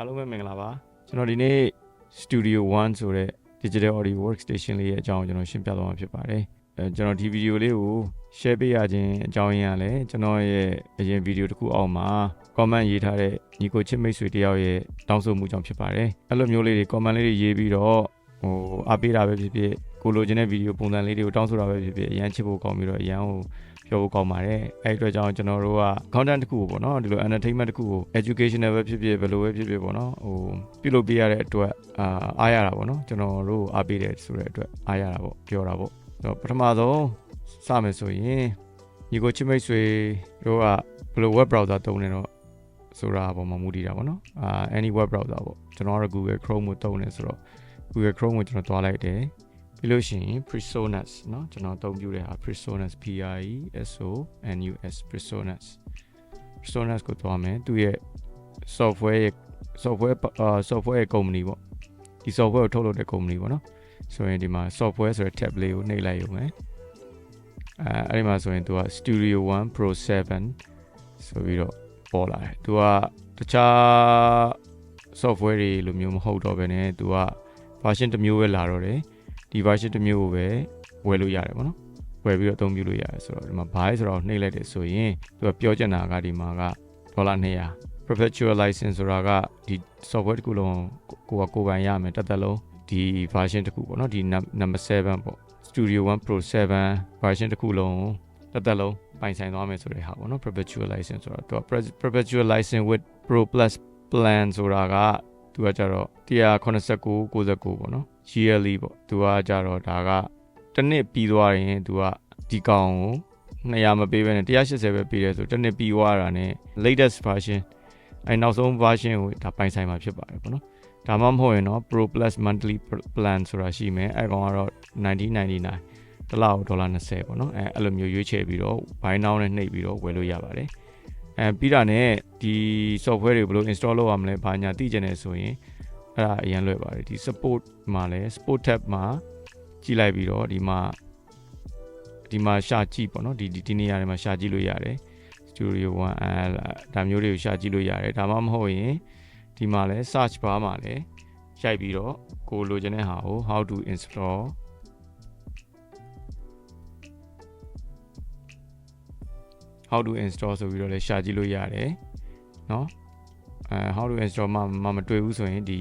အားလုံးပဲမင်္ဂလာပါကျွန်တော်ဒီနေ့ Studio One ဆိုတဲ့ Digital Audio Workstation လေးရဲ့အကြောင်းကိုကျွန်တော်ရှင်းပြသွားမှာဖြစ်ပါတယ်အဲကျွန်တော်ဒီဗီဒီယိုလေးကို share ပေးရခြင်းအကြောင်းရင်းကလည်းကျွန်တော်ရဲ့အရင်ဗီဒီယိုတစ်ခုအောက်မှာ comment ရေးထားတဲ့ညီကိုချစ်မိတ်ဆွေတယောက်ရဲ့တောင်းဆိုမှုကြောင့်ဖြစ်ပါတယ်အဲ့လိုမျိုးလေးတွေ comment လေးတွေရေးပြီးတော့ဟိုအားပေးတာပဲဖြစ်ဖြစ်ကိုလိုချင်တဲ့ဗီဒီယိုပုံစံလေးတွေကိုတောင်းဆိုတာပဲဖြစ်ဖြစ်အရန်ချစ်ဖို့ကောင်းပြီးတော့အရန်ကို ပြောဖို့ကောင်းပါတယ်အဲ့ဒီအတွက်ကြောင့်ကျွန်တော်တို့က content တစ်ခုကိုပေါ့နော်ဒီလို entertainment တစ်ခုကို educational ပဲဖြစ်ဖြစ်ဘယ်လိုပဲဖြစ်ဖြစ်ပေါ့နော်ဟိုပြုလုပ်ပေးရတဲ့အတွက်အာအားရတာပေါ့နော်ကျွန်တော်တို့အားပေးတယ်ဆိုတဲ့အတွက်အားရတာပေါ့ပြောတာပေါ့အဲ့တော့ပထမဆုံးစမယ်ဆိုရင်ညီကိုချစ်မိတ်ဆွေတို့ကဘယ်လို web browser သုံးနေတော့ဆိုတာပေါ်မှာမူတည်တာပေါ့နော်အာ any web browser ပေါ့ကျွန်တော်ကတော့ Google Chrome ကိုသုံးနေဆိုတော့ Google Chrome ကိုကျွန်တော်တွားလိုက်တယ် ပြီးလို့ရှိရင် Presonus เนาะကျွန်တော်အသုံးပြုတဲ့ဟာ Presonus P R E S O N U S Presonus Presonus ကိုတွားမယ်သူရဲ့ software ရဲ့ software အာ software ရဲ့ company ပေါ့ဒီ software ကိုထုတ်လုပ်တဲ့ company ပေါ့เนาะဆိုရင်ဒီမှာ software ဆိုတဲ့ tab လေးကိုနှိပ်လိုက်ရုံပဲအဲအဲ့ဒီမှာဆိုရင်သူက Studio One Pro 7ဆိုပြီးတော့ပေါ်လာတယ်သူကတခြား software တွေလိုမျိုးမဟုတ်တော့ဘဲねသူက version တစ်မျိုးပဲလာတော့တယ် ဒီ version တစ်မျိုးကိုပဲဝယ်လို့ရတယ်ပေါ့နော်ဝယ်ပြီးတော့အသုံးပြုလို့ရတယ်ဆိုတော့ဒီမှာ buy ဆိုတော့နှိပ်လိုက်တယ်ဆိုရင်သူကပြောချင်တာကဒီမှာကဒေါ်လာ200 perpetual license ဆိုတာကဒီ software တစ်ခုလုံးကိုကကိုယ်ပိုင်ရမယ်တစ်သက်လုံးဒီ version တစ်ခုပေါ့နော်ဒီ number 7ပေါ့ Studio One Pro 7 version တစ်ခုလုံးတစ်သက်လုံးပိုင်ဆိုင်သွားမယ်ဆိုတဲ့ဟာပေါ့နော် perpetual license ဆိုတော့သူက perpetual license with Pro Plus plan ဆိုတာကသူကကြတော့189 69ပေါ့နော် yearly ပေါ့သူကကြတော့ဒါကတစ်နှစ်ပြီးသွားရင်သူကဒီကောင်ကို200မပေးဘဲနဲ့180ပဲပေးတယ်ဆိုတစ်နှစ်ပြီးသွားတာ ਨੇ latest version အဲနောက်ဆုံး version ကိုဒါပိုင်ဆိုင်မှာဖြစ်ပါတယ်ပေါ့နော်ဒါမှမဟုတ်ရင်တော့ Pro Plus monthly plan ဆိုတာရှိမယ်အဲကောင်ကတော့1999တစ်လောက်ဒေါ်လာ20ပေါ့နော်အဲအဲ့လိုမျိုးရွေးချယ်ပြီးတော့ buy now နဲ့နှိပ်ပြီးတော့ဝယ်လို့ရပါတယ်အဲပြီးတာနဲ့ဒီ software တွေဘယ်လို install လုပ်ရမလဲဘာညာသိချင်တယ်ဆိုရင် အဲ့ဒါအရင်လွယ်ပါတယ်ဒီ support မှာလဲ support tab မှာကြည့်လိုက်ပြီးတော့ဒီမှာဒီမှာရှာကြည့်ပေါ့နော်ဒီဒီနေရာတွေမှာရှာကြည့်လို့ရတယ် Studio One အဲဒါမျိုးတွေကိုရှာကြည့်လို့ရတယ်ဒါမှမဟုတ်ရင်ဒီမှာလဲ search bar မှာလဲရိုက်ပြီးတော့ကိုလိုချင်တဲ့ဟာကို how to install how to install ဆိုပြီးတော့လဲရှာကြည့်လို့ရတယ်เนาะအဲ how to install မှမမတွေ့ဘူးဆိုရင်ဒီ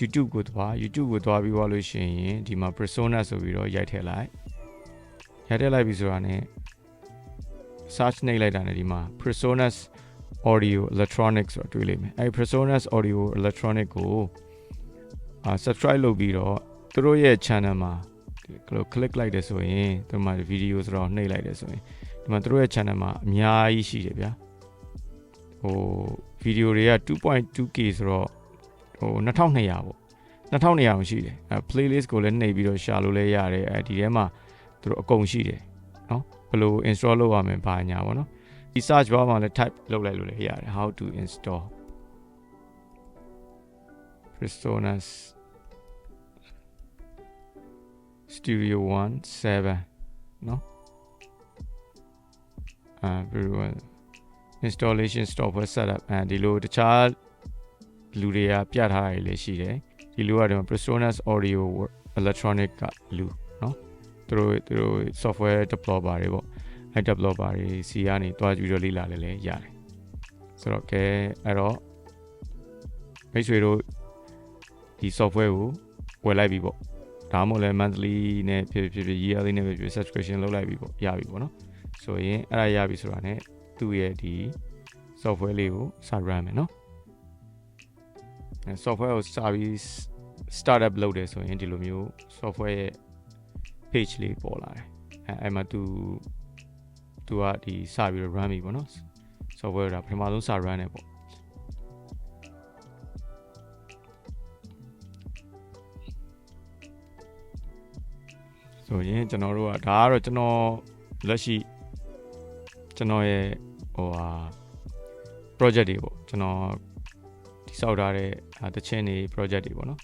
YouTube ကိုသွား YouTube ကိုသွားပြီးသွားလို့ရှိရင်ဒီမှာ persona ဆိုပြီးတော့ရိုက်ထည့်လိုက်ရိုက်ထည့်လိုက်ပြီဆိုတာ ਨੇ search နှိပ်လိုက်တာ ਨੇ ဒီမှာ personas audio electronics ဆိုတာတွေ့လိမ့်မယ်အဲဒီ personas audio electronic ကိုအာ subscribe လုပ်ပြီးတော့သူတို့ရဲ့ channel မှာဒီလို click လိုက်တယ်ဆိုရင်ဒီမှာ video ဆိုတော့နှိပ်လိုက်တယ်ဆိုရင်ဒီမှာသူတို့ရဲ့ channel မှာအများကြီးရှိတယ်ဗျာဟို video တွေက 2.2k ဆိုတော့ ဟို2200ပေါ့2200အောင်ရှိတယ်အဲ playlist ကိုလည်းနှိပ်ပြီးတော့ရှာလို့လည်းရတယ်အဲဒီထဲမှာသူတို့အကုန်ရှိတယ်နော်ဘယ်လို install လုပ်ရမလဲဘာညာပေါ့နော်ဒီ search bar မှာလည်း type လုပ်လိုက်လို့လည်းရတယ် how to install Prisonas Studio 1 7နော်အဲဘယ်လို installation software setup အဲဒီလိုတခြား လူတွေကပြထားတာတွေလည်းရှိတယ်ဒီလူကဒီမှာ Personas Audio Electronic ကလူเนาะသူတို့သူတို့ software developer တွေပေါ့အဲ developer တွေစီကနေတွားကြည့်ပြီးတော့လေ့လာလည်းလည်းရတယ်ဆိုတော့ကဲအဲ့တော့မိတ်ဆွေတို့ဒီ software ကိုဝယ်လိုက်ပြီပေါ့ဒါမှမဟုတ်လည်း monthly နဲ့ဖြစ်ဖြစ်ဖြစ် yearly နဲ့ဖြစ်ဖြစ် subscription လုပ်လိုက်ပြီပေါ့ရပြီပေါ့နော်ဆိုရင်အဲ့ဒါရပြီဆိုတာ ਨੇ သူ့ရဲ့ဒီ software လေးကိုစ run မယ်နော်အဲ software ကိုစပြီး startup လုပ်တယ်ဆိုရင်ဒီလိုမျိုး software ရဲ့ page လေးပေါ်လာတယ်အဲအဲ့မှာသူသူကဒီစပြီးတော့ run ပြီပေါ့နော် software ကပထမဆုံးစ run တယ်ပေါ့ဆိုရင်ကျွန်တော်တို့ကဒါကတော့ကျွန်တော်လက်ရှိကျွန်တော်ရဲ့ဟိုဟာ project တွေပေါ့ကျွန်တော်တိ စောက်ထားတဲ့တချင်းတွေ project တွေပေါ့နော်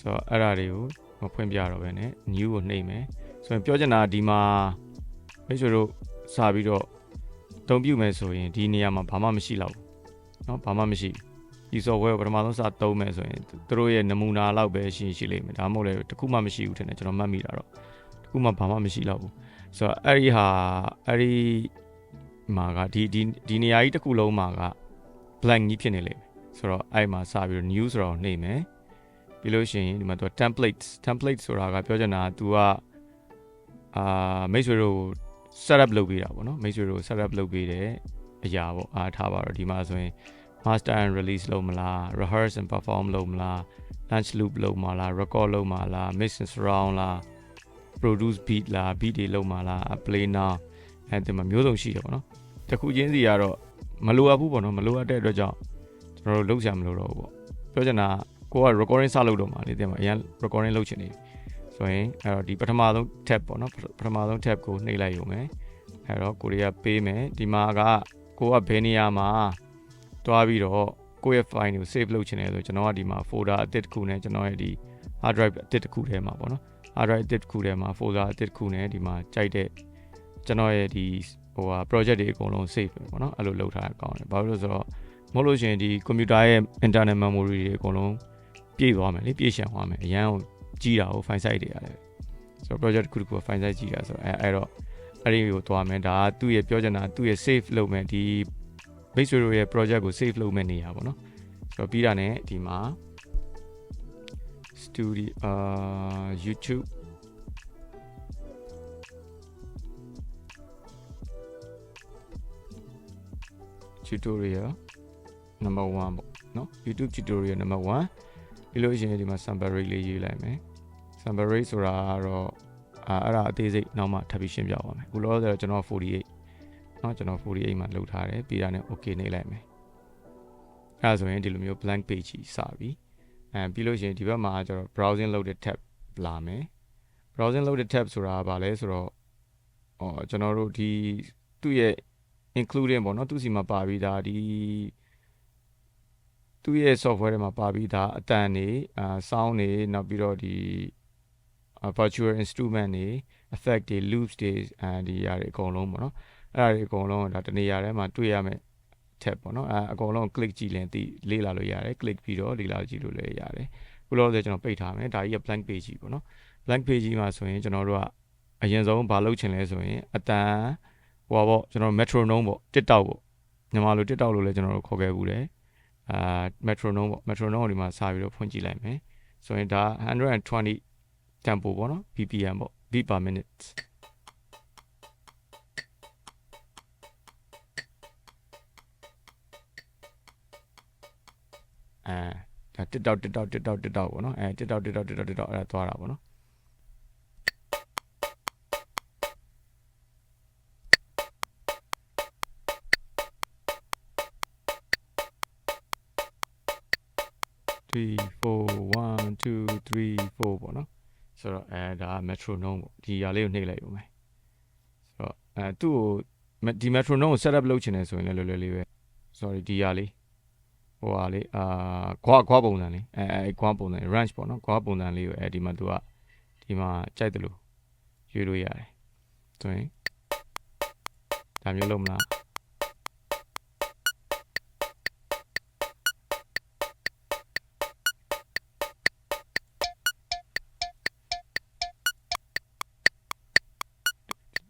ဆိုတော့အဲ့ဒါတွေကိုမဖွင့်ပြတော့ဘဲနဲ့ new ကိုနှိပ်မယ်ဆိုရင်ပြောချင်တာဒီမှာမိတ်ဆွေတို့စပြီးတော့တုံပြုမယ်ဆိုရင်ဒီနေရာမှာဘာမှမရှိတော့ဘူးเนาะဘာမှမရှိ ဒီ software ကိုပထမဆုံးစသုံးမယ်ဆိုရင်သူတို့ရဲ့နမူနာလောက်ပဲရှိရှိလိမ့်မယ်ဒါမှမဟုတ်လည်းတစ်ခုမှမရှိဘူးထင်တယ်ကျွန်တော်မှတ်မိတာတော့တစ်ခုမှဘာမှမရှိတော့ဘူးဆိုတော့အဲ့ဒီဟာအဲ့ဒီမှာကဒီဒီဒီနေရာကြီးတစ်ခုလုံးမှာက blank ကြီးဖြစ်နေလိမ့်မယ် ဆိုတော့အဲ့မှာစပြီးတော့ new ဆိုတော့နှိမ့်မယ်ပြီးလို့ရှိရင်ဒီမှာသူက templates template ဆိုတာကပြောချင်တာက तू ကအာမိတ်ဆွေတို့ setup လုပ်ပေးတာပေါ့နော်မိတ်ဆွေတို့ setup လုပ်ပေးတယ်အရာပေါ့အားထားပါတော့ဒီမှာဆိုရင် master and release လုပ်မလား rehearse and perform လုပ်မလား launch loop လုပ်မလား record လုပ်မလား mix and surround လား produce beat လား beat တွေလုပ်မလား play now အဲဒီမှာမျိုးစုံရှိတယ်ပေါ့နော်တစ်ခုချင်းစီကတော့မလိုအပ်ဘူးပေါ့နော်မလိုအပ်တဲ့အတွက်ကြောင့် ကျွန်တော်တို့လုပ်ချင်မလို့တော့ဘူးပေါ့ပြောချင်တာကိုက recording စလုပ်တော့မှာလေတင်မှာအရင် recording လုပ်ချင်နေပြီဆိုရင်အဲ့တော့ဒီပထမဆုံး tab ပေါ့နော်ပထမဆုံး tab ကိုနှိပ်လိုက်ရုံပဲအဲ့တော့ကိုရီးယားပေးမယ်ဒီမှာကကိုကဘယ်နေရာမှာတွားပြီးတော့ကိုယ့်ရဲ့ file ကို save လုပ်ချင်တယ်ဆိုကျွန်တော်ကဒီမှာ folder အသစ်တစ်ခုနဲ့ကျွန်တော်ရဲ့ဒီ hard drive အသစ်တစ်ခုထဲမှာပေါ့နော် hard drive အသစ်တစ်ခုထဲမှာ folder အသစ်တစ်ခုနဲ့ဒီမှာကြိုက်တဲ့ကျွန်တော်ရဲ့ဒီဟိုဟာ project တွေအကုန်လုံး save ပဲပေါ့နော်အဲ့လိုလုပ်ထားတာကောင်းတယ်ဘာလို့လဲဆိုတော့ မဟုတ်လို့ရှိရင်ဒီ computer ရဲ့ internal memory တွေအကုန်လုံးပြည့်သွားမယ်လေပြည့်ရှံသွားမယ်အရန်ကိုကြီးတာကို file size တွေရတယ်ဆိုတော့ project တစ်ခုတစ်ခု file size ကြီးတာဆိုတော့အဲအဲ့တော့အဲ့ဒီကိုသွားမယ်ဒါကသူ့ရဲ့ပြောချင်တာသူ့ရဲ့ save လုပ်မယ်ဒီမိတ်ဆွေတို့ရဲ့ project ကို save လုပ်မယ်နေရပါတော့ဆိုတော့ပြီးတာနဲ့ဒီမှာ studio အာ YouTube tutorial number 1ပေါ့နော် YouTube tutorial number 1ပြီးလို့ရှိရင်ဒီမှာ sample rate လေးရေးလိုက်မယ် sample rate ဆိုတာကတော့အာအဲ့ဒါအသေးစိတ်နောက်မှထပ်ပြီးရှင်းပြပါမယ်အခုလောလောဆယ်တော့ကျွန်တော်48နော်ကျွန်တော်48မှာလုပ်ထားတယ်ပြီးတာနဲ့ okay နေလိုက်မယ်အဲ့ဒါဆိုရင်ဒီလိုမျိုး blank page ကြီးစပြီအဲပြီးလို့ရှိရင်ဒီဘက်မှာကျွန်တော် browsing လုပ်တဲ့ tab လာမယ် browsing လုပ်တဲ့ tab ဆိုတာကဘာလဲဆိုတော့ဟောကျွန်တော်တို့ဒီသူ့ရဲ့ including ပေါ့နော်သူ့စီမှာပါပြီးသားဒီ သူ့ရဲ့ software ထဲမှာပါပြီးသားအတန်တွေအာ sound တွေနောက်ပြီးတော့ဒီ virtual instrument တွေ effect တွေ loops တွေအဲဒီຢာတွေအကုန်လုံးပေါ့နော်အဲ့ဒါတွေအကုန်လုံးဒါတနေရာထဲမှာတွေ့ရမယ် tab ပေါ့နော်အဲအကုန်လုံး click ကြည့်ရင်သိလေ့လာလို့ရတယ် click ပြီးတော့လေ့လာကြည့်လို့လည်းရတယ်ခုလောဆယ်ကျွန်တော်ပိတ်ထားမယ်ဒါကြီးက blank page ကြီးပေါ့နော် blank page ကြီးမှာဆိုရင်ကျွန်တော်တို့ကအရင်ဆုံးဘာလုပ်ချင်လဲဆိုရင်အတန်ဟိုပါပေါ့ကျွန်တော် metronome ပေါ့ TikTok ပေါ့ညီမလို TikTok လို့လည်းကျွန်တော်တို့ခေါ်ခဲ့ဘူးတယ် အာ metronome ပေါ့ metronome ကိုဒီမှာစာပြီးတော့ဖွင့်ကြည့်လိုက်မယ်ဆိုရင်ဒါ120 tempo ပေါ့နော် BPM ပေါ့ beat per minute အဲဒါတစ်တောက်တစ်တောက်တစ်တောက်တစ်တောက်ပေါ့နော်အဲတစ်တောက်တစ်တောက်တစ်တောက်တစ်တောက်အဲသွားတာပေါ့နော် 3 4 1 2 3 4ပေါ့နော်ဆိုတော့အဲဒါ metronome ပေါ့ဒီຢာလေးကိုနှိပ်လိုက်ရုံပဲဆိုတော့အဲသူ့ကိုဒီ metronome ကို setup လုပ်ချင်တယ်ဆိုရင်လည်းလွယ်လွယ်လေးပဲ sorry ဒီຢာလေးဟိုဟာလေးအာခွာခွာပုံစံလေးအဲအဲခွာပုံစံ range ပေါ့နော်ခွာပုံစံလေးကိုအဲဒီမှာသူကဒီမှာကြိုက်တယ်လို့ရွေးလို့ရတယ်ဆိုရင်ဒါမျိုးလုံးမလား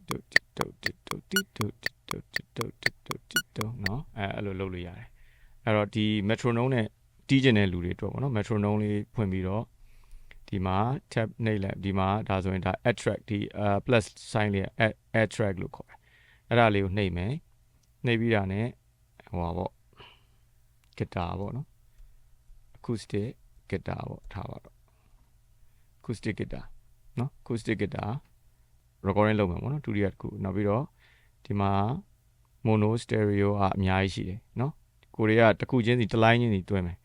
တုတ်တုတ်တုတ်တုတ်တုတ်တုတ်တုတ်တုတ်တုတ်တုတ်တုတ်နော်အဲအဲ့လိုလုပ်လို့ရတယ်အဲ့တော့ဒီ metronome နဲ့တီးကျင်တဲ့လူတွေအတွက်ပေါ့နော် metronome လေးဖွင့်ပြီးတော့ဒီမှာ tab နှိပ်လိုက်ဒီမှာဒါဆိုရင်ဒါ add track ဒီ plus sign လေး add add track လို့ခေါ်တယ်အဲ့ဒါလေးကိုနှိပ်မယ်နှိပ်ပြီးတာနဲ့ဟိုပါပေါ့ guitar ပေါ့နော် acoustic guitar ပေါ့ထားပါတော့ acoustic guitar နော် acoustic guitar recording လုပ်မယ်ပေါ့နော်ဒုတိယတစ်ခုနောက်ပြီးတော့ဒီမှာ mono stereo အအများကြီးရှိတယ်နော်ကိုရီးယားတစ်ခုချင်းစီတစ်လိုင်းချင်းစီတွဲမယ်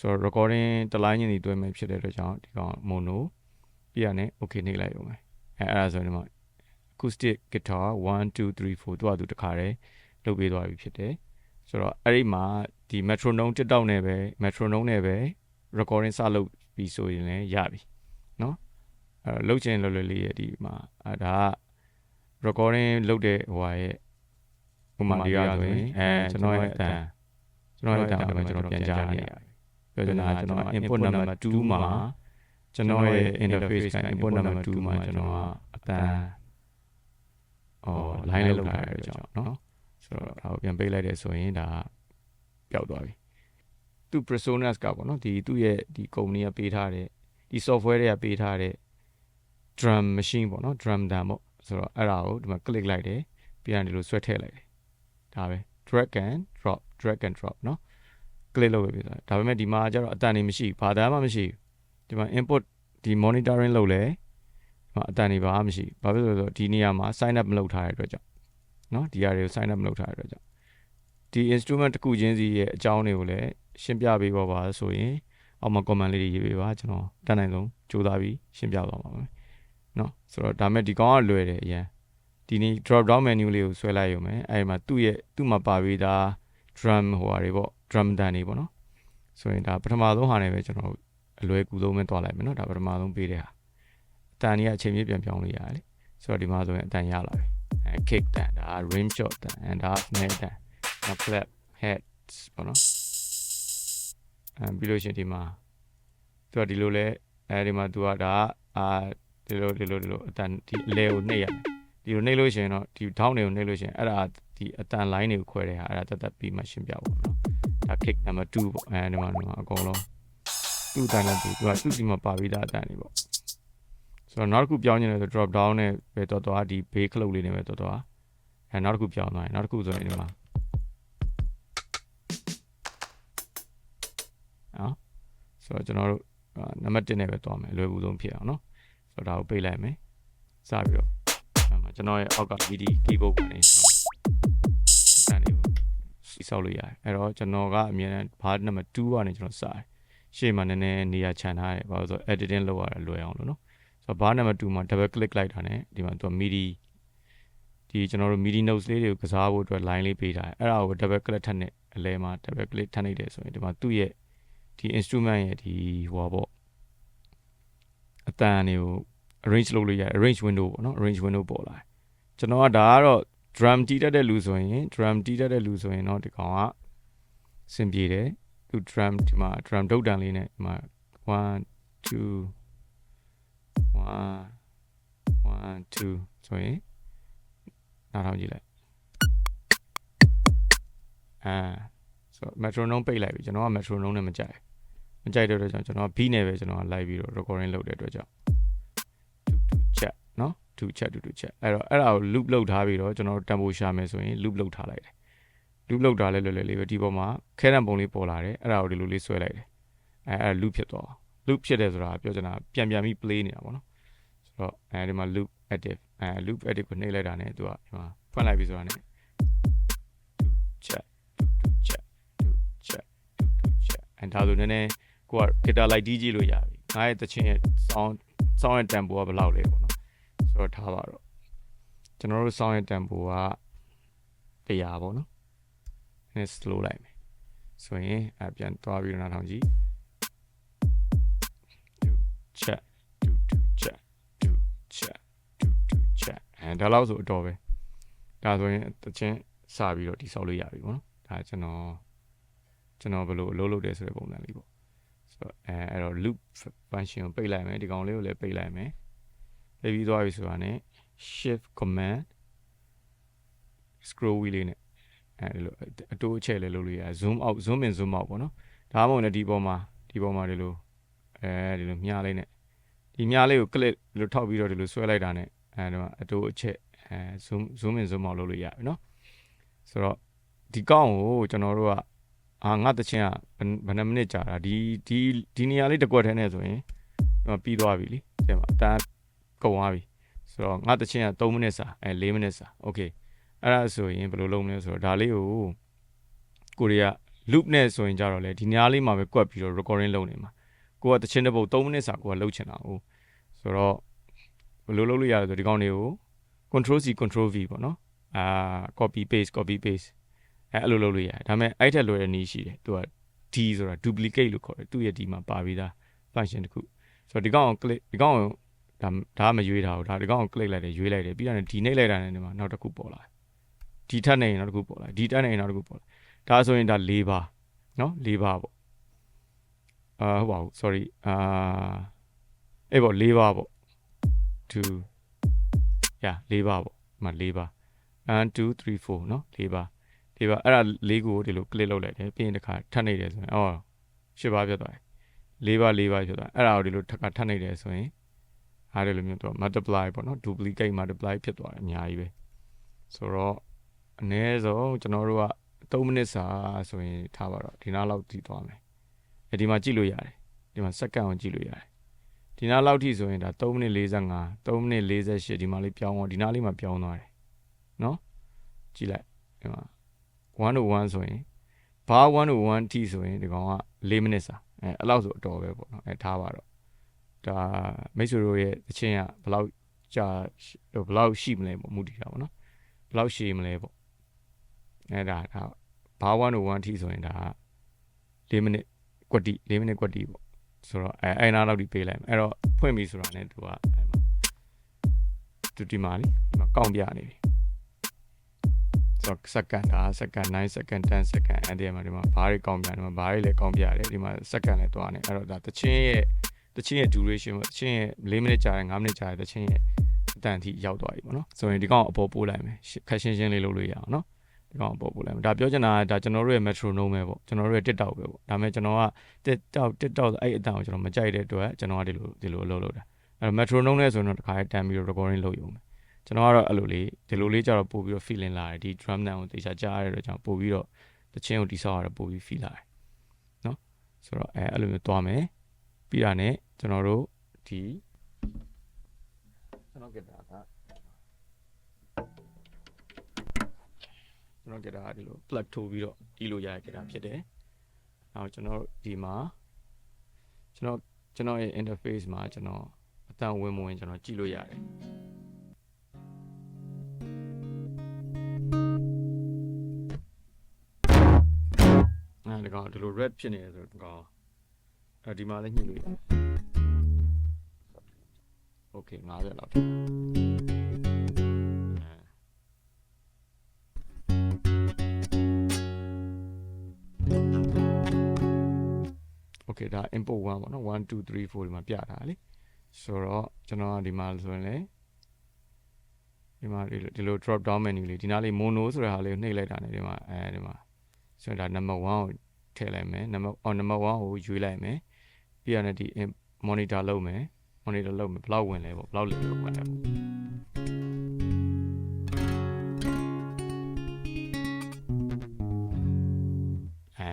ဆိုတော့ recording တစ်လိုင်းချင်းစီတွဲမယ်ဖြစ်တဲ့အတွက်ကြောင့်ဒီကောင် mono ပြရနဲ့ okay နှိပ်လိုက်ရုံပဲအဲအဲ့ဒါဆိုရင်ဒီမှာ acoustic guitar 1 2 3 4တွားသူတစ်ခါတည်းလုပ်ပေးသွားပြီဖြစ်တယ်ဆိုတော့အဲ့ဒီမှာဒီ metronome တက်တောက်နဲ့ပဲ metronome နဲ့ပဲ recording စလုပ်ပြီးဆိုရင်လည်းရပြီနော် အဲလုတ်ချင်လွယ်လွယ်လေးရဲ့ဒီမှာအဲဒါက recording လုပ်တဲ့ဟိုဟာရဲ့ဥပမာဒီကဆိုရင်အဲကျွန်တော်ရဲ့အတန် ကျွန်တော်ရဲ့အတန်ကိုကျွန်တော်ပြန်ကြားနေရတယ်ပြောချင်တာကကျွန်တော် input number 2မှာကျွန်တော်ရဲ့ interface က input number 2မှာကျွန်တော်ကအတန်အော် line လေးလောက်ထားရတဲ့ကြောင့်เนาะဆိုတော့ဒါကိုပြန်ပေးလိုက်တယ်ဆိုရင်ဒါပျောက်သွားပြီသူ personas ကပေါ့နော်ဒီသူ့ရဲ့ဒီ company ကပေးထားတဲ့ဒီ software တွေကပေးထားတဲ့ drum machine ပေါ့နော် drum တန်ပေါ့ဆိုတော့အဲ့ဒါကိုဒီမှာ click လိုက်တယ်ပြီးရင်ဒီလိုဆွဲထည့်လိုက်တယ်ဒါပဲ drag and drop drag and drop နော် click လုပ်ပြီးဆိုတာဒါပေမဲ့ဒီမှာကျတော့အတန်နေမရှိဘာတန်မှမရှိဒီမှာ input ဒီ monitoring လုပ်လဲဒီမှာအတန်နေဘာမှမရှိဘာဖြစ်လို့လဲဆိုတော့ဒီနေရာမှာ sign up မလုပ်ထားတဲ့အတွက်ကြောင့်နော်ဒီနေရာတွေကို sign up မလုပ်ထားတဲ့အတွက်ကြောင့်ဒီ instrument တစ်ခုချင်းစီရဲ့အကြောင်းတွေကိုလည်းရှင်းပြပေးပါပါဆိုရင်အောက်မှာ comment လေးတွေရေးပေးပါကျွန်တော်တန်နိုင်ဆုံးစူးစမ်းပြီးရှင်းပြသွားပါမယ် နော်ဆိုတော့ဒါမဲ့ဒီကောင်ကလွယ်တယ်အရန်ဒီနေ့ drop down menu လေးကိုဆွဲလိုက်ရုံပဲအဲဒီမှာသူ့ရဲ့သူ့မှာပါပြီးသား drum ဟိုဟာတွေပေါ့ drum တန်တွေပေါ့နော်ဆိုရင်ဒါပထမဆုံးဟာနေပဲကျွန်တော်အလွယ်ကူဆုံးပဲတွားလိုက်မယ်နော်ဒါပထမဆုံးပေးတဲ့ဟာအတန်ကြီးအချိန်ပြည့်ပြန်ပြောင်းလို့ရတယ်လေဆိုတော့ဒီမှာဆိုရင်အတန်ရလာပြီအဲ kick တန်ဒါ rim shot တန်ဒါ snare တန်ဒါ clap head ပေါ့နော်အဲပြီးလို့ရှိရင်ဒီမှာသူကဒီလိုလဲအဲဒီမှာသူကဒါအာ ဒီလိုဒီလိုဒီလိုအတန်ဒီအလဲကိုနှိပ်ရတယ်ဒီလိုနှိပ်လို့ရှိရင်တော့ဒီ down တွေကိုနှိပ်လို့ရှိရင်အဲ့ဒါဒီအတန် line တွေကိုခွဲတဲ့ဟာအဲ့ဒါတက်တက်ပြီးမှရှင်းပြပါဦးနော်ဒါ kick number 2ပေါ့အဲဒီမှာဒီမှာအကုန်လုံးသူ့အတန်နဲ့သူသူကသူ့ဒီမှာပါပြီးသားအတန်တွေပေါ့ဆိုတော့နောက်တစ်ခုပြောင်းနေတယ်ဆို drop down နဲ့ပဲတော်တော်ဒီ base ခလုတ်လေးနဲ့ပဲတော်တော်အဲနောက်တစ်ခုပြောင်းသွားရင်နောက်တစ်ခုဆိုရင်ဒီမှာနော်ဆိုတော့ကျွန်တော်တို့နံပါတ်1နဲ့ပဲတွားမယ်လွယ်ကူဆုံးဖြစ်အောင်နော် ဆိုတော့ဒါကိုပိတ်လိုက်မယ်စပြီးတော့အဲ့မှာကျွန်တော်ရဲ့အောက်က MIDI keyboard ကနေကျွန်တော်အတန်လေးကိုစီဆောက်လို့ရတယ်အဲ့တော့ကျွန်တော်ကအမြဲတမ်းဘာနံပါတ်2ကနေကျွန်တော်စတယ်ရှေ့မှာနည်းနည်းနေရာခြံထားတယ်ဘာလို့ဆိုတော့ editing လုပ်ရတာလွယ်အောင်လို့နော်ဆိုတော့ဘာနံပါတ်2မှာ double click လိုက်တာ ਨੇ ဒီမှာသူက MIDI ဒီကျွန်တော်တို့ MIDI notes လေးတွေကိုကစားဖို့အတွက် line လေးပေးထားတယ်အဲ့ဒါကို double click ထပ်နဲ့အလဲမှာ double click ထပ်လိုက်တယ်ဆိုရင်ဒီမှာသူ့ရဲ့ဒီ instrument ရဲ့ဒီဟိုပါပေါ့ အတန်တွေကို arrange လုပ်လို့ရတယ် arrange window ပေါ့နော် arrange window ပေါ်လာတယ်ကျွန်တော်ကဒါကတော့ drum တီးတတ်တဲ့လူဆိုရင် drum တီးတတ်တဲ့လူဆိုရင်တော့ဒီကောင်ကစင်ပြေတယ်သူ drum ဒီမှာ drum ဒုတ်တန်လေးနဲ့ဒီမှာ1 2 1 1 2ဆိုရင်နားထောင်ကြည့်လိုက်အာဆို metronome ပိတ်လိုက်ပြီကျွန်တော်က metronome နဲ့မကြိုက် မကြိုက်တဲ့အတွက်ကြောင့်ကျွန်တော်က beat နဲ့ပဲကျွန်တော်ကလိုက်ပြီးတော့ recording လုပ်တဲ့အတွက်ကြောင့်တူတူချက်နော်တူချက်တူတူချက်အဲ့တော့အဲ့ဒါကို loop လုပ်ထားပြီးတော့ကျွန်တော်တို့ tempo ရှာမယ်ဆိုရင် loop လုပ်ထားလိုက်တယ် loop လုပ်ထားလဲလွယ်လွယ်လေးပဲဒီပေါ်မှာခဲတံပုံလေးပေါ်လာတယ်အဲ့ဒါကိုဒီလိုလေးဆွဲလိုက်တယ်အဲအဲ့ loop ဖြစ်သွား loop ဖြစ်တယ်ဆိုတာပြောချင်တာပြန်ပြန်ပြီး play နေတာပေါ့နော်ဆိုတော့အဲဒီမှာ loop active အဲ loop active ကိုနှိပ်လိုက်တာ ਨੇ သူကဒီမှာဖွင့်လိုက်ပြီဆိုတာ ਨੇ ချက်တူတူချက်တူချက်တူတူချက်အဲဒါဆိုနည်းနည်း ကိုက guitar light တီးကြည့်လို့ရပြီငါရဲ့တခြင်းရဲ့ sound sound ရဲ့ tempo ကဘယ်လောက်လဲပေါ့နော်ဆိုတော့ထားပါတော့ကျွန်တော်တို့ sound ရဲ့ tempo က100ပေါ့နော်နည်း slow လိုက်မယ်ဆိုရင်အပြန်သွားပြီးတော့နားထောင်ကြည့်တူချက်တူတူချက်တူချက်တူတူချက်အဲဒါလောက်ဆိုအတော်ပဲဒါဆိုရင်တခြင်းစပြီးတော့တိဆောက်လို့ရပြီပေါ့နော်ဒါကျွန်တော်ကျွန်တော်ဘယ်လိုအလုပ်လုပ်တယ်ဆိုတဲ့ပုံစံလေးပေါ့ ဆိုတော့အဲအဲ့တော့ loop function ကိုပိတ်လိုက်မယ်ဒီကောင်လေးကိုလည်းပိတ်လိုက်မယ်ပိတ်ပြီးသွားပြီဆိုတာ ਨੇ shift command scroll wheel လေးနဲ့အဲဒီလိုအတိုးအချက်လေးလုပ်လို့ရ zoom out zoom in zoom out ပေါ့နော်ဒါမှမဟုတ်လည်းဒီပေါ်မှာဒီပေါ်မှာဒီလိုအဲဒီလိုမြားလေးနဲ့ဒီမြားလေးကို click ဒီလိုထောက်ပြီးတော့ဒီလိုဆွဲလိုက်တာ ਨੇ အဲဒီမှာအတိုးအချက်အဲ zoom zoom in zoom out လုပ်လို့ရပြီနော်ဆိုတော့ဒီကောင့်ကိုကျွန်တော်တို့က အာငါတချင်းကဘယ်ဘယ်နှမိနစ်ကြာတာဒီဒီဒီနေရာလေးတစ်ကွက်ထဲနဲ့ဆိုရင်ဒီမှာပြီးသွားပြီလीတဲ့မှာအတန်းကုန်သွားပြီဆိုတော့ငါတချင်းက3မိနစ်စာအဲ4မိနစ်စာโอเคအဲ့ဒါဆိုရင်ဘယ်လိုလုပ်မလဲဆိုတော့ဒါလေးကိုကိုရီးယား loop နဲ့ဆိုရင်ကြတော့လေဒီညာလေးမှာပဲကွက်ပြီးတော့ recording လုပ်နေမှာကိုကတချင်းတစ်ပုတ်3မိနစ်စာကိုကလုပ်ချင်တာဟုတ်ဆိုတော့ဘယ်လိုလုပ်လို့ရလဲဆိုဒီကောင်တွေကို control C control V ပေါ့နော်အာ copy paste copy paste အဲအဲ့လိုလုပ်လို့ရတယ်ဒါပေမဲ့အဲ့ထက်လွယ်တဲ့နည်းရှိတယ်သူက D ဆိုတာ duplicate လို့ခေါ်တယ်သူ့ရဲ့ဒီမှာပါပြီးသား function တစ်ခုဆိုတော့ဒီကောင်ကို click ဒီကောင်ကိုဒါဒါမရွေးတာဘူးဒါဒီကောင်ကို click လိုက်တယ်ရွေးလိုက်တယ်ပြီးတော့ဒီနှိပ်လိုက်တာနဲ့ဒီမှာနောက်တစ်ခုပေါ်လာတယ်ဒီထက်နေရင်နောက်တစ်ခုပေါ်လာဒီတက်နေရင်နောက်တစ်ခုပေါ်လာဒါဆိုရင်ဒါ၄ပါ နော်၄ပါးပေါ့အာဟုတ်ပါဘူး sorry အာအေးပေါ့၄ပါးပေါ့2 yeah ၄ပါးပေါ့ဒီမှာ၄ပါး1 2 3 4เนาะ၄ပါး ၄ပါးအဲ့ဒါ၄ခုကိုဒီလို click လုပ်လိုက်တယ်ပြီးရင်တစ်ခါထပ်နေတယ်ဆိုရင်အော်၈ပါးဖြစ်သွားတယ်၄ပါး၄ပါးဖြစ်သွားအဲ့ဒါကိုဒီလိုထပ်ထပ်နေတယ်ဆိုရင်အားတယ်လို့မျိုးတော့ multiply ပေါ့နော် duplicate multiply ဖြစ်သွားတယ်အများကြီးပဲဆိုတော့အနည်းဆုံးကျွန်တော်တို့က3မိနစ်စာဆိုရင်ထားပါတော့ဒီနားလောက်တည်သွားမယ်အဲဒီမှာကြည့်လို့ရတယ်ဒီမှာစက္ကန့်ကိုကြည့်လို့ရတယ်ဒီနားလောက်ထိဆိုရင်ဒါ3မိနစ်45 3မိနစ်48ဒီမှာလေးပြောင်းသွားဒီနားလေးမှာပြောင်းသွားတယ်နော်ကြည့်လိုက်ဒီမှာ 1 to 1ဆိုရင်ဘာ1 to 1 t ဆိုရင်ဒီကောင်က4မိနစ်စာအဲအဲ့လောက်ဆိုအတော်ပဲပေါ့နော်အဲထားပါတော့ဒါမိတ်ဆွေတို့ရဲ့အချင်းကဘယ်လောက်ကြာဘယ်လောက်ရှိမလဲပေါ့မူတည်တာပေါ့နော်ဘယ်လောက်ရှိမလဲပေါ့အဲဒါဒါဘာ1 to 1 t ဆိုရင်ဒါ4မိနစ်ကွက်တိ4မိနစ်ကွက်တိပေါ့ဆိုတော့အဲအဲ့နားလောက်ဒီပေးလိုက်မယ်အဲ့တော့ဖွင့်ပြီဆိုတာ ਨੇ သူကအဲမှာသူဒီမှာလीဒီမှာကောင်းပြနေပြီဆို တော့စက္ကန့်ဒါစက္ကန့်9စက္ကန့်10စက္ကန့်အဲ့ဒီမှာဒီမှာဘားတွေကောင်းပြဒီမှာဘားတွေလည်းကောင်းပြတယ်ဒီမှာစက္ကန့်လည်းတွားနေအဲ့တော့ဒါတချင်းရဲ့တချင်းရဲ့ duration ပေါ့တချင်းရဲ့4မိနစ်ကြာတယ်5မိနစ်ကြာတယ်တချင်းရဲ့အတန်အထိရောက်သွားပြီပေါ့နော်ဆိုရင်ဒီကောင်အပေါ်ပို့လိုက်မယ်ခက်ရှင်းရှင်းလေးလုပ်လို့ရအောင်နော်ဒီကောင်အပေါ်ပို့လိုက်မယ်ဒါပြောချင်တာကဒါကျွန်တော်တို့ရဲ့ metronome ပဲပေါ့ကျွန်တော်တို့ရဲ့ TikTok ပဲပေါ့ဒါပေမဲ့ကျွန်တော်က TikTok TikTok အဲ့အတန်ကိုကျွန်တော်မကြိုက်တဲ့အတွက်ကျွန်တော်ကဒီလိုဒီလိုအလုပ်လုပ်တာအဲ့ metronome နဲ့ဆိုရင်တော့တစ်ခါတန်းပြီးတော့ recording လုပ်ရုံပဲ ကျွန်တော်ကတော့အဲ့လိုလေးဒီလိုလေးကြတော့ပို့ပြီးတော့ feeling လာတယ်ဒီ drum နံကိုတေချာကြားရတဲ့အတွက်ကြောင့်ပို့ပြီးတော့တချင်းကိုတိဆောက်ရတော့ပို့ပြီး feel လာတယ်နော်ဆိုတော့အဲအဲ့လိုမျိုးသွားမယ်ပြီးတာနဲ့ကျွန်တော်တို့ဒီကျွန်တော် guitar ကကျွန်တော် guitar ကဒီလို plug ထိုးပြီးတော့တီးလို့ရတဲ့ guitar ဖြစ်တယ်နောက်ကျွန်တော်ဒီမှာကျွန်တော်ကျွန်တော်ရဲ့ interface မှာကျွန်တော်အတန်ဝင်မဝင်ကျွန်တော်ကြည့်လို့ရတယ် အဲဒီကောင်ဒီလို red ဖြစ်နေတယ်ဆိုတော့ကောင်အဲဒီမှာလည်းညှိလို့ရတယ် Okay 50လောက်ဖြစ်โอเคဒါ input 1ပေါ့နော်1 2 3 4ဒီမှာပြထားတာလေဆိုတော့ကျွန်တော်ကဒီမှာဆိုရင်လေဒီမှာဒီလိုဒီလို drop down menu လေးဒီနားလေး mono ဆိုတဲ့ဟာလေးကိုနှိပ်လိုက်တာ ਨੇ ဒီမှာအဲဒီမှာဆိုတော့ဒါ number 1ကို ထည့်လိုက်မယ် number အော် number 1ကိုရွေးလိုက်မယ်ပြီးရတဲ့ဒီ monitor လုပ်မယ် monitor လုပ်မယ်ဘယ်လောက်ဝင်လဲပေါ့ဘယ်လောက်လေဝင်လဲပေါ့အဲ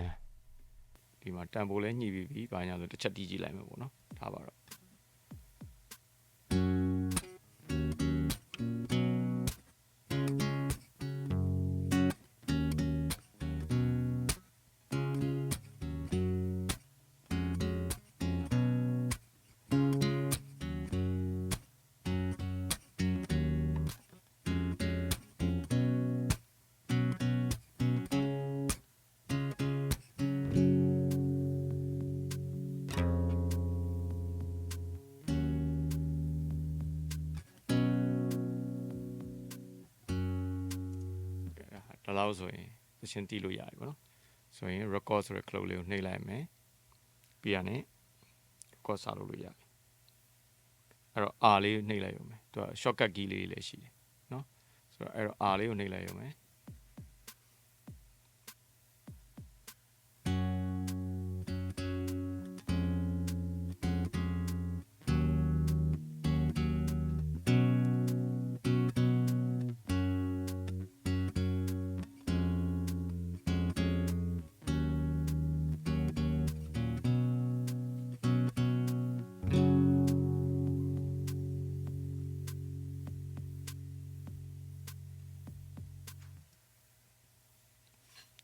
ဒီမှာတန်ဖိုးလဲညှိပြီးပြီဘာညာဆိုတစ်ချက်တီးကြည့်လိုက်မယ်ပေါ့နော်ထားပါတော့ လောက်ဆိုရင်သချင်းတီးလို့ရတယ်ပေါ့နော်ဆိုရင် record ဆိုတဲ့ cloud လေးကိုနှိပ်လိုက်မယ်ပြီးရနဲ့ record စလုပ်လို့ရတယ်အဲ့တော့ R လေးကိုနှိပ်လိုက်ရုံပဲသူက shortcut key လေးလည်းရှိတယ်နော်ဆိုတော့အဲ့တော့ R လေးကိုနှိပ်လိုက်ရုံပဲ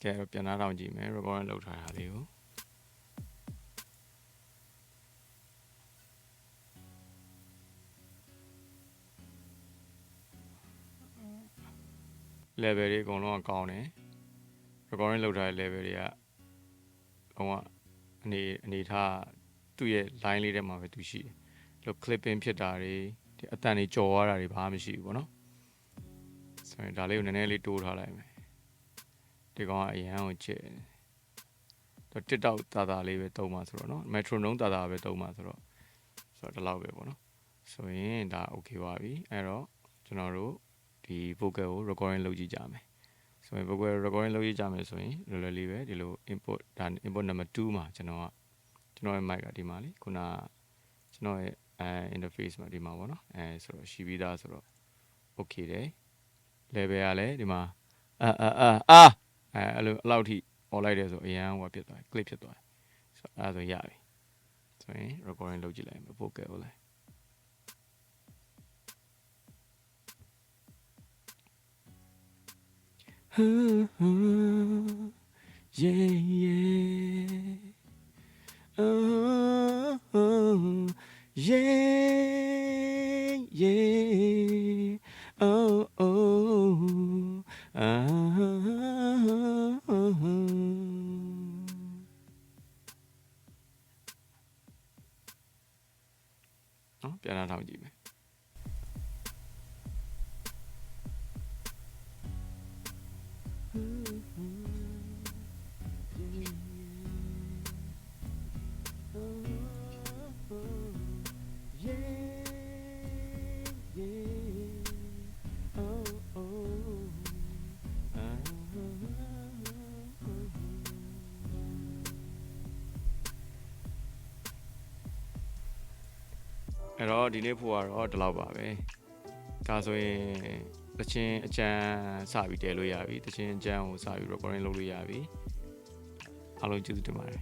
ကဲအဲ့တော့ပြန်လာတော့ကြည့်မယ် recording လုပ်ထားတာလေးကို။ level တွေအကုန်လုံးကကောင်းတယ် recording လုပ်ထားတဲ့ level တွေကလုံးဝအနေအနေထားသူ့ရဲ့ line လေးထဲမှာပဲသူရှိတယ်။လို့ clipping ဖြစ်တာတွေဒီအတန်တွေကြော်သွားတာတွေဘာမှမရှိဘူးပေါ့နော်။ဆိုရင်ဒါလေးကိုနည်းနည်းလေးတိုးထားလိုက်မယ်။ ဒီကောင်ကအရန်ကိုချစ်တယ် တော့ TikTok တာတာလေးပဲတုံးမှာဆိုတော့เนาะ metronome တာတာပဲတုံးမှာဆိုတော့ဆိုတော့ဒီလောက်ပဲပေါ့နော်ဆိုရင်ဒါ okay ပါပြီအဲ့တော့ကျွန်တော်တို့ဒီ vocal ကို recording လုပ်ကြည့်ကြမယ်ဆိုရင် vocal recording လုပ်ကြည့်ကြမယ်ဆိုရင်လွယ်လွယ်လေးပဲဒီလို input ဒါ input number 2မှာကျွန်တော်ကကျွန်တော်ရဲ့ mic ကဒီမှာလေခုနကကျွန်တော်ရဲ့အဲ interface မှာဒီမှာပေါ့နော်အဲဆိုတော့ရှိပြီးသားဆိုတော့ okay တယ် level ကလည်းဒီမှာအာအာအာ အာအဲအဲ့လိုအလောက်ထိ on လိုက်တယ်ဆိုအရန်ဟိုဖြစ်သွားတယ် clip ဖြစ်သွားတယ်ဆိုတော့အဲ့ဒါဆိုရပြီဆိုရင် recording လုပ်ကြည့်လိုက်မယ် vocal ကိုလည်း yeah yeah oh, oh yeah yeah oh oh ah, နော်ပြန်လာထောင်ကြည့်မယ် တော့ဒီနေ့ဖို့ကတော့ဒီလောက်ပါပဲဒါဆိုရင်တချင်းအကျန်းစပြီးတဲလို့ရပြီတချင်းအကျန်းကိုစပြီး recording လုပ်လို့ရပြီအားလုံးကျေးဇူးတင်ပါတယ်